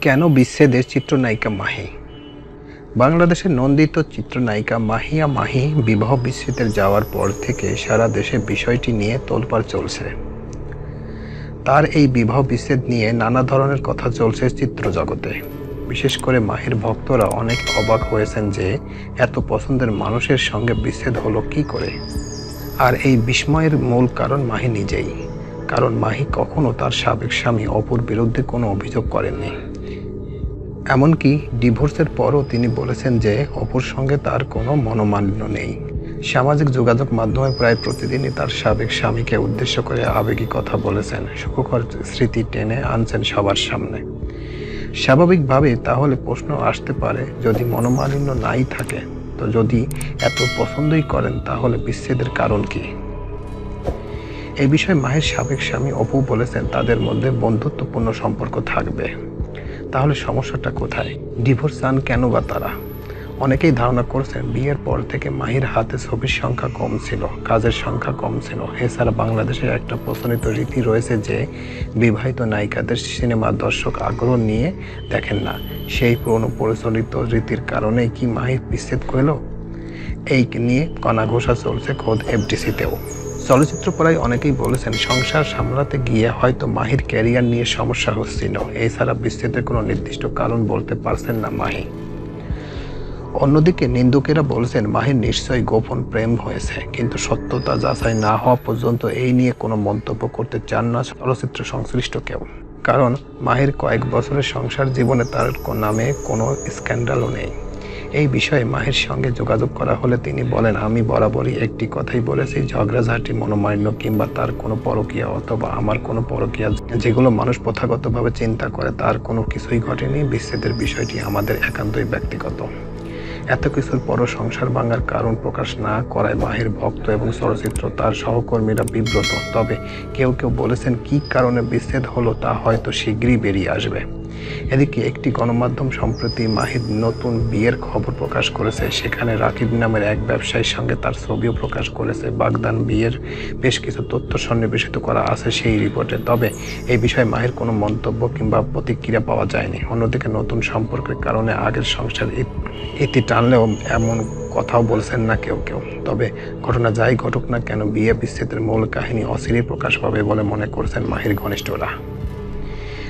কেন বিচ্ছেদের চিত্রনায়িকা মাহি? বাংলাদেশের নন্দিত চিত্রনায়িকা মাহিয়া মাহি বিবাহ বিচ্ছেদের যাওয়ার পর থেকে সারা দেশে বিষয়টি নিয়ে তোলপাড় চলছে। তার এই বিবাহ বিচ্ছেদ নিয়ে নানা ধরনের কথা চলছে চিত্রজগতে। বিশেষ করে মাহির ভক্তরা অনেক অবাক হয়েছেন যে, এত পছন্দের মানুষের সঙ্গে বিচ্ছেদ হলো কি করে? আর এই বিস্ময়ের মূল কারণ মাহি নিজেই। কারণ মাহি কখনো তার সাবেক স্বামী অপুর বিরুদ্ধে কোনো অভিযোগ করেননি। এমনকি ডিভোর্সের পরও তিনি বলেছেন যে অপুর সঙ্গে তার কোনো মনোমালিন্য নেই। সামাজিক যোগাযোগ মাধ্যমে প্রায় প্রতিদিনই তার সাবেক স্বামীকে উদ্দেশ্য করে আবেগী কথা বলেছেন। সুখকর স্মৃতি টেনে আনছেন সবার সামনে। স্বাভাবিকভাবে তাহলে প্রশ্ন আসতে পারে, যদি মনোমালিন্য নাই থাকে, তো যদি এত পছন্দই করেন, তাহলে বিচ্ছেদের কারণ কি? এই বিষয়ে মাহের সাবেক স্বামী অপু বলেছেন, তাদের মধ্যে বন্ধুত্বপূর্ণ সম্পর্ক থাকবে। তাহলে সমস্যাটা কোথায়? ডিভোর্স চান কেন বা তারা? অনেকেই ধারণা করছেন বিয়ের পর থেকে মাহির হাতে ছবির সংখ্যা কম ছিল, কাজের সংখ্যা কম ছিল। এছাড়া বাংলাদেশে একটা প্রচলিত রীতি রয়েছে যে, বিবাহিত নায়িকাদের সিনেমা দর্শক আগ্রহ নিয়ে দেখেন না। সেই পুরনো প্রচলিত রীতির কারণেই কি মাহির বিচ্ছেদ করল এই নিয়ে কণাঘোষা চলছে খোদ এফডিসিতেও চলচ্চিত্র পড়ায় অনেকেই বলেছেন, সংসার সামলাতে গিয়ে হয়তো মাহির ক্যারিয়ার নিয়ে সমস্যা হচ্ছিল। এছাড়া বিচ্ছেদের কোনো নির্দিষ্ট কারণ বলতে পারছেন না মাহি। অন্যদিকে নিন্দুকেরা বলছেন, মাহির নিশ্চয়ই গোপন প্রেম হয়েছে, কিন্তু সত্যতা যাচাই না হওয়া পর্যন্ত এই নিয়ে কোনো মন্তব্য করতে চান না চলচ্চিত্র সংশ্লিষ্ট কেউ। কারণ, মাহির কয়েক বছরের সংসার জীবনে তার নামে কোনো স্ক্যান্ডালও নেই। এই বিষয়ে মাহির সঙ্গে যোগাযোগ করা হলে তিনি বলেন, আমি বরাবরই একটি কথাই বলেছি, ঝগড়াঝাঁটি, মনোমান্য কিংবা তার কোনো পরকীয়া অথবা আমার কোনো পরকীয়া যেগুলো মানুষ প্রথাগতভাবে চিন্তা করে, তার কোনো কিছুই ঘটেনি। বিচ্ছেদের বিষয়টি আমাদের একান্তই ব্যক্তিগত। এত কিছুর পরও সংসার ভাঙার কারণ প্রকাশ না করায় মাহির ভক্ত এবং চলচ্চিত্র তার সহকর্মীরা বিব্রত। তবে কেউ কেউ বলেছেন, কী কারণে বিচ্ছেদ হলো তা হয়তো শীঘ্রই বেরিয়ে আসবে। এদিকে একটি গণমাধ্যম সম্প্রতি মাহির নতুন বিয়ের খবর প্রকাশ করেছে। সেখানে রাকিব নামের এক ব্যবসায়ীর সঙ্গে তার ছবিও প্রকাশ করেছে। বাগদান বিয়ের বেশ কিছু তথ্য সন্নিবেশিত করা আছে সেই রিপোর্টে। তবে এই বিষয়ে মাহির কোনো মন্তব্য কিংবা প্রতিক্রিয়া পাওয়া যায়নি। অন্যদিকে নতুন সম্পর্কের কারণে আগের সংসার ইতি টানলেও এমন কথাও বলছেন না কেউ কেউ। তবে ঘটনা যাই ঘটুক না কেন, বিয়ে বিচ্ছেদের মূল কাহিনী অচিরেই প্রকাশ পাবে বলে মনে করছেন মাহির ঘনিষ্ঠরা।